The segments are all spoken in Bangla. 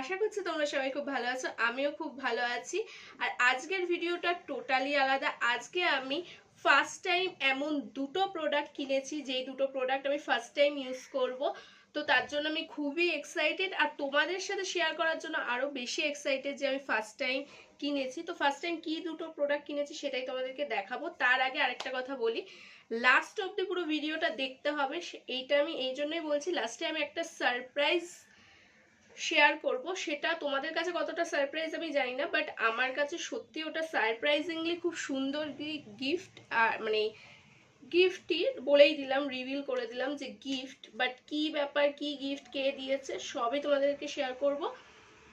আশা করছি তোমরা সবাই খুব ভালো আছো, আমিও খুব ভালো আছি। আর আজকের ভিডিওটা টোটালি আলাদা। আজকে আমি ফার্স্ট টাইম এমন দুটো প্রোডাক্ট কিনেছি, যেই দুটো প্রোডাক্ট আমি ফার্স্ট টাইম ইউজ করব। তো তার জন্য আমি খুবই এক্সাইটেড আর তোমাদের সাথে শেয়ার করার জন্য আরও বেশি এক্সাইটেড যে আমি ফার্স্ট টাইম কিনেছি। তো ফার্স্ট টাইম কি দুটো প্রোডাক্ট কিনেছি সেটাই তোমাদেরকে দেখাবো। তার আগে আরেকটা কথা বলি লাস্ট অব্দি পুরো ভিডিওটা দেখতে হবে। এইটা আমি এই জন্যই বলছি লাস্টে আমি একটা সারপ্রাইজ শেয়ার করব। সেটা তোমাদের কাছে কতটা সারপ্রাইজ আমি জানি না বাট আমার কাছে সত্যি ওটা সারপ্রাইজিংলি খুব সুন্দর গিফট আর মানে গিফটই বলেই দিলাম রিভিল করে দিলাম যে গিফট বাট কি ব্যাপার, কি গিফট কে দিয়েছে, সবই তোমাদেরকে শেয়ার করব।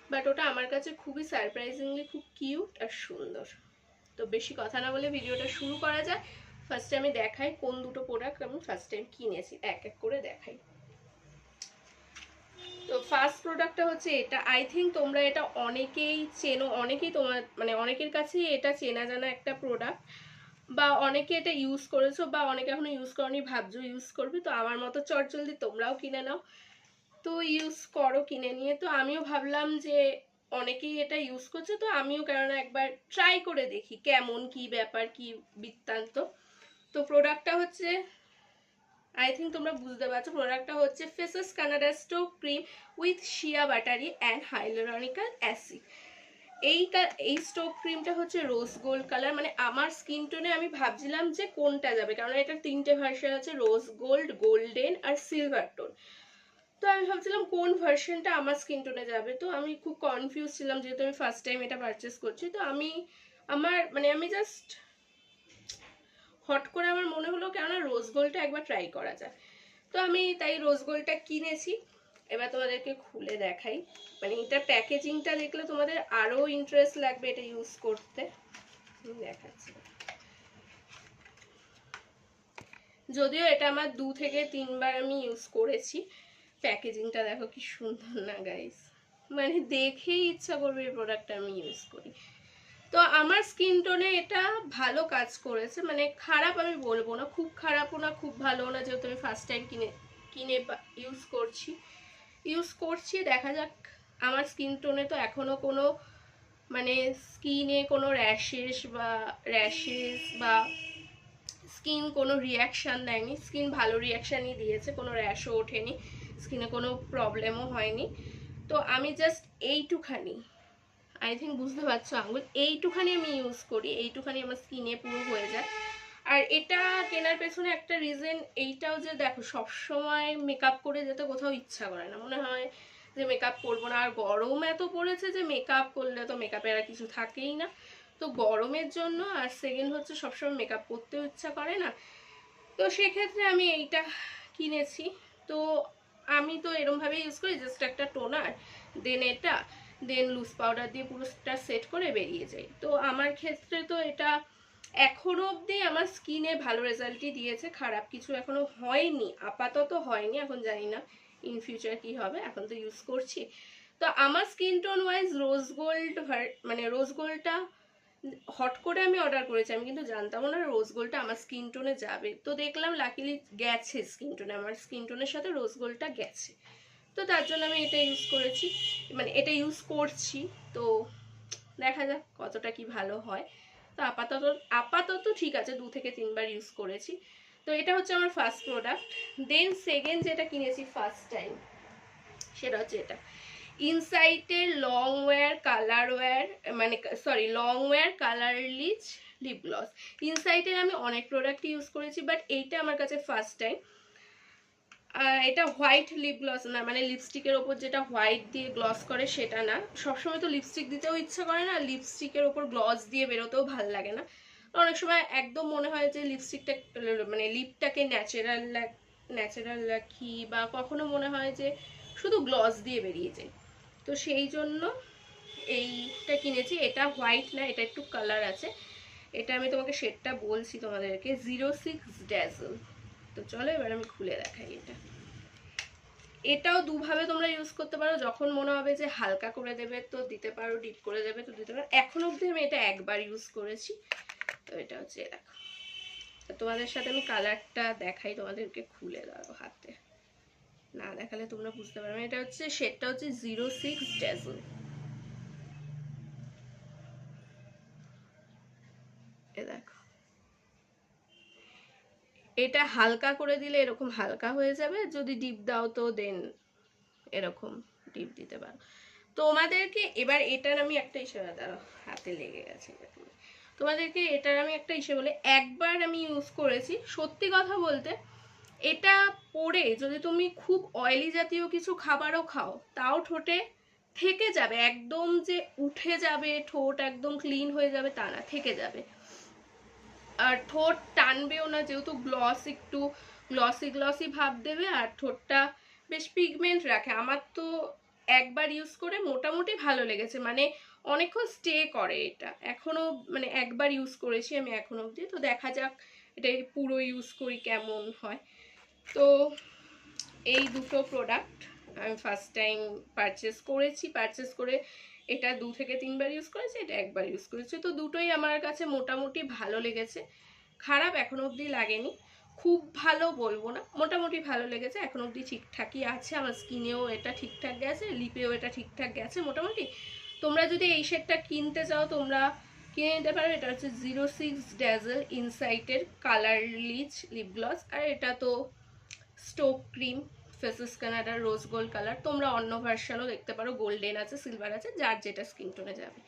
বাট ওটা আমার কাছে খুবই সারপ্রাইজিংলি খুব কিউট আর সুন্দর। তো বেশি কথা না বলে ভিডিওটা শুরু করা যায়। ফার্স্টে আমি দেখাই কোন দুটো প্রোডাক্ট আমি ফার্স্ট টাইম কিনেছি। এক এক করে দেখাই। তো ফার্স্ট প্রোডাক্টটা হচ্ছে এটা। আই থিঙ্ক তোমরা এটা অনেকেই চেনো, অনেকেই তোমার মানে অনেকের কাছেই এটা চেনা জানা একটা প্রোডাক্ট বা অনেকে এটা ইউজ করেছ বা অনেকে এখনও ইউজ করনি, ভাবছ ইউজ করবে, তো আমার মতো চটজলদি তোমরাও কিনে নাও। তো ইউজ করো কিনে নিয়ে। তো আমিও ভাবলাম যে অনেকেই এটা ইউজ করছে, তো আমিও কেননা একবার ট্রাই করে দেখি কেমন, কি ব্যাপার, কি বৃত্তান্ত। তো প্রোডাক্টটা হচ্ছে আই থিঙ্ক তোমরা বুঝতে পারছ প্রোডাক্টটা হচ্ছে faces Canada strobe cream with shea butter and hyaluronic acid এই এই স্টোক ক্রিমটা হচ্ছে রোজ গোল্ড কালার মানে আমার স্কিন টোনে আমি ভাবছিলাম যে কোনটা যাবে কারণ এটা তিনটে ভার্সন আছে রোজ গোল্ড গোল্ডেন আর সিলভার টোন তো আমি ভাবছিলাম কোন ভার্সনটা আমার স্কিন টোনে যাবে, তো আমি খুব কনফিউজ ছিলাম যেহেতু আমি ফার্স্ট টাইম এটা পারচেস করছি, তো আমি আমার মানে আমি জাস্ট হট করে আমার মনে হলো কেননা রোজ গোল্ডটা একবার ট্রাই করা যায়। তো আমি তাই রোজ গোল্ডটা কিনেছি। এবার তোমাদেরকে খুলে দেখাই। মানে এটার প্যাকেজিংটা দেখলে তোমাদের আরও ইন্টারেস্ট লাগবে এটা ইউজ করতে। দেখাচ্ছি। যদিও এটা আমার দু থেকে তিনবার আমি ইউজ করেছি। প্যাকেজিংটা দেখো কি সুন্দর না গাইস মানে দেখেই ইচ্ছা করবে এই প্রোডাক্টটা আমি ইউজ করি। তো আমার স্কিন টোনে এটা ভালো কাজ করেছে। মানে খারাপ আমি বলব না, খুব খারাপও না, খুব ভালো না, যেহেতু আমি ফার্স্ট টাইম কিনে কিনে ইউজ করছি। ইউজ করছি, দেখা যাক। আমার স্কিন টোনে তো এখনও কোনো মানে স্কিনে কোনো র্যাশেস বা র্যাশেস বা স্কিন কোনো রিয়াকশান দেয়নি। স্কিন ভালো রিয়াকশানই দিয়েছে, কোনো র্যাশও ওঠেনি। স্কিনে কোনো প্রবলেমও হয়নি। তো আমি জাস্ট এইটুখানি। আই থিঙ্ক বুঝতে পারছ আঙুল এইটুখানি আমি ইউজ করি, এইটুখানি আমার স্কিনে পুরো হয়ে যায়। আর এটা কেনার পেছনে একটা রিজন এইটাও যে দেখো, সবসময় মেকআপ করে যেতে কোথাও ইচ্ছা করে না। মনে হয় যে মেকআপ করব না। আর গরম এত পড়েছে যে মেকআপ করলে তো মেকআপের আর কিছু থাকেই না। তো গরমের জন্য আর সেকেন্ড হচ্ছে সবসময় মেকআপ করতেও ইচ্ছা করে না। তো সেক্ষেত্রে আমি এইটা কিনেছি। তো আমি তো এরমভাবে ইউজ করি জাস্ট একটা টোনার দেন এটা। দেন লুজ পাউডার দিয়ে পুরোটা সেট করে বেরিয়ে যাই। তো আমার ক্ষেত্রে তো এটা এখনও অবধি আমার স্কিনে ভালো রেজাল্টই দিয়েছে, খারাপ কিছু এখনও হয়নি, আপাতত হয়নি, এখন জানি না ইন ফিউচার কি হবে, এখন তো ইউজ করছি। তো আমার skin tone wise rose gold মানে রোজ গোল্ডটা হট করে আমি অর্ডার করেছি, আমি কিন্তু জানতামও না রোজ গোল্ডটা আমার স্কিন টোনে যাবে। তো দেখলাম লাকিলি গেছে স্কিন টোনে আমার স্কিন টোনের সাথে রোজ গোল্ডটা গেছে। তো তার জন্য আমি এটা ইউজ করেছি। মানে এটা ইউজ করছি। তো দেখা যাক কতটা কি ভালো হয়। তো আপাতত আপাতত ঠিক আছে, দু থেকে তিনবার ইউজ করেছি। তো এটা হচ্ছে আমার ফার্স্ট প্রোডাক্ট দেন সেকেন্ড যেটা কিনেছি ফার্স্ট টাইম সেটা হচ্ছে এটা। ইনসাইটের লং ওয়্যার কালার ওয়্যার মানে sorry long wear colour rich lip gloss ইনসাইটের আমি অনেক প্রোডাক্ট ইউজ করেছি বাট এইটা আমার কাছে ফার্স্ট টাইম এটা হোয়াইট লিপ গ্লস না মানে লিপস্টিকের ওপর যেটা হোয়াইট দিয়ে গ্লস করে সেটা না। সবসময় তো লিপস্টিক দিতেও ইচ্ছা করে না লিপস্টিকের ওপর গ্লস দিয়ে বেরোতেও ভালো লাগে না। অনেক সময় একদম মনে হয় যে লিপস্টিকটা মানে লিপটাকে ন্যাচারাল ন্যাচারাল রাখি বা কখনো মনে হয় যে শুধু গ্লস দিয়ে বেরিয়ে যায়। তো সেই জন্য এইটা কিনেছি। এটা হোয়াইট না, এটা একটু কালার আছে। এটা আমি তোমাকে শেডটা বলছি তোমাদেরকে জিরো সিক্স ড্যাজল তো চলো এবার আমি খুলে দেখাই এটা। এটাও দুভাবে তোমরা ইউজ করতে পারো, যখন মনে হবে যে হালকা করে দেবে তো দিতে পারো ডিপ করে দেবে তো দিতে পারো। এখন অবধি আমি এটা একবার ইউজ করেছি, তো এটা হচ্ছে দেখো। তোমাদের সাথে আমি কালারটা দেখাই, তোমাদেরকে খুলে দাও হাতে। না দেখালে তোমরা বুঝতে পারবে। এটা হচ্ছে শেডটা হচ্ছে জিরো সিক্স ড্যাজল এ দেখো এটা হালকা করে দিলে এরকম হালকা হয়ে যাবে, যদি ডিপ দাও তো দেন এরকম ডিপ দিতে পারো তোমাদেরকে এবার এটার আমি একটা হিসেবে দাঁড়াও, হাতে লেগে গেছে। তোমাদেরকে এটার আমি একটা হিসেবে বলে, একবার আমি ইউজ করেছি, সত্যি কথা বলতে, এটা পরে যদি তুমি খুব অয়েলি জাতীয় কিছু খাবারও খাও, তাও ঠোঁটে থেকে যাবে, একদম যে উঠে যাবে, ঠোঁট একদম ক্লিন হয়ে যাবে, তা না, থেকে যাবে ঠোঁট টানবেও না, যেহেতু গ্লস একটু গ্লসি গ্লসি ভাব দেবে আর ঠোঁটটা বেশ পিগমেন্ট রাখে। আমার তো একবার ইউজ করে মোটামুটি ভালো লেগেছে মানে অনেকক্ষণ স্টে করে এটা। এখনও মানে একবার ইউজ করেছি আমি এখনও অবধি। তো দেখা যাক এটা পুরো ইউজ করি কেমন হয়। তো এই দুটো প্রোডাক্ট আমি ফার্স্ট টাইম পারচেস করেছি। পারচেস করে এটা দু থেকে তিনবার ইউজ করেছি, এটা একবার ইউজ করেছি। তো দুটোই আমার কাছে মোটামুটি ভালো লেগেছে। খারাপ এখনও অবধি লাগেনি। খুব ভালো বলব না, মোটামুটি ভালো লেগেছে। এখন অবধি ঠিকঠাকই আছে, আমার স্কিনেও এটা ঠিকঠাক গেছে, লিপেও এটা ঠিকঠাক গেছে মোটামুটি। তোমরা যদি এই শেডটা কিনতে চাও, তোমরা কিনে নিতে পারো। এটা হচ্ছে জিরো সিক্স ড্যাজেল ইনসাইটের কালার লিচ লিপ গ্লস আর এটা তো স্টোক ক্রিম ফেসেস কানাডার রোজ গোল্ড কালার, তোমরা অন্য ভার্সানও দেখতে পারো, গোল্ডেন আছে সিলভার আছে, যার যেটা স্কিন টোনে যাবে।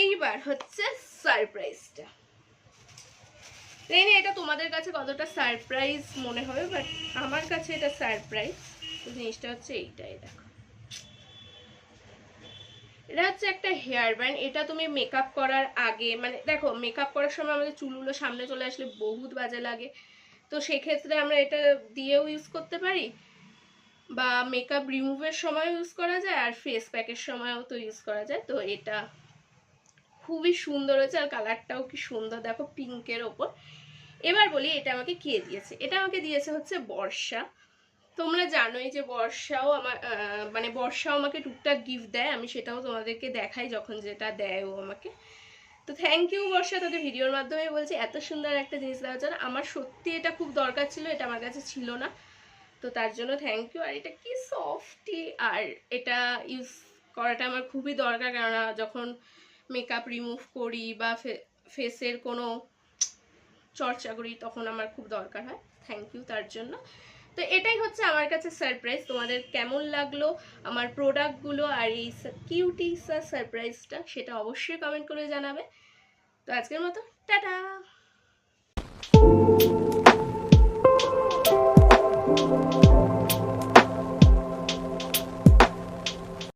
এইবার হচ্ছে সারপ্রাইজটা এটা তোমাদের কাছে কতটা সারপ্রাইজ মনে হবে বাট আমার কাছে এটা সারপ্রাইজ জিনিসটা হচ্ছে এইটাই, দেখো। এটা হচ্ছে একটা হেয়ার ব্যান্ড এটা তুমি মেকআপ করার আগে মানে দেখো মেকআপ করার সময় আমাদের চুলগুলো সামনে চলে আসলে বহুত বাজে লাগে। তো সেক্ষেত্রে আমরা এটা দিয়েও ইউজ করতে পারি। বা মেকআপ রিমুভের সময় ইউজ করা যায় আর ফেস প্যাকের সময়ও তো ইউজ করা যায়। তো এটা খুবই সুন্দর হয়েছে আর কালারটাও কি সুন্দর, দেখো পিঙ্কের ওপর। এবার বলি, এটা আমাকে কে দিয়েছে? এটা আমাকে দিয়েছে হচ্ছে বর্ষা। তোমরা জানোই যে বর্ষাও আমার মানে বর্ষাও আমাকে টুকটাক গিফট দেয়। আমি সেটাও তোমাদেরকে দেখাই যখন যেটা দেয় ও আমাকে। তো থ্যাংক ইউ বর্ষা তোকে ভিডিওর মাধ্যমে বলছি, এত সুন্দর একটা জিনিস দেওয়ার জন্য। আমার সত্যি এটা খুব দরকার ছিল, এটা আমার কাছে ছিল না। তো তার জন্য থ্যাংক ইউ আর এটা কি সফটি আর এটা ইউজ করাটা আমার খুবই দরকার, কেননা যখন মেকআপ রিমুভ করি বা ফেসের কোনো চর্চা করি, তখন আমার খুব দরকার হয়। থ্যাংক ইউ তার জন্য। তো এটাই হচ্ছে আমার কাছে সারপ্রাইজ তোমাদের কেমন লাগল আমার প্রোডাক্টগুলো আর এই কিউটি সারপ্রাইজটা সেটা অবশ্যই কমেন্ট করে জানাবে। তো আজকের মতো, টাটা!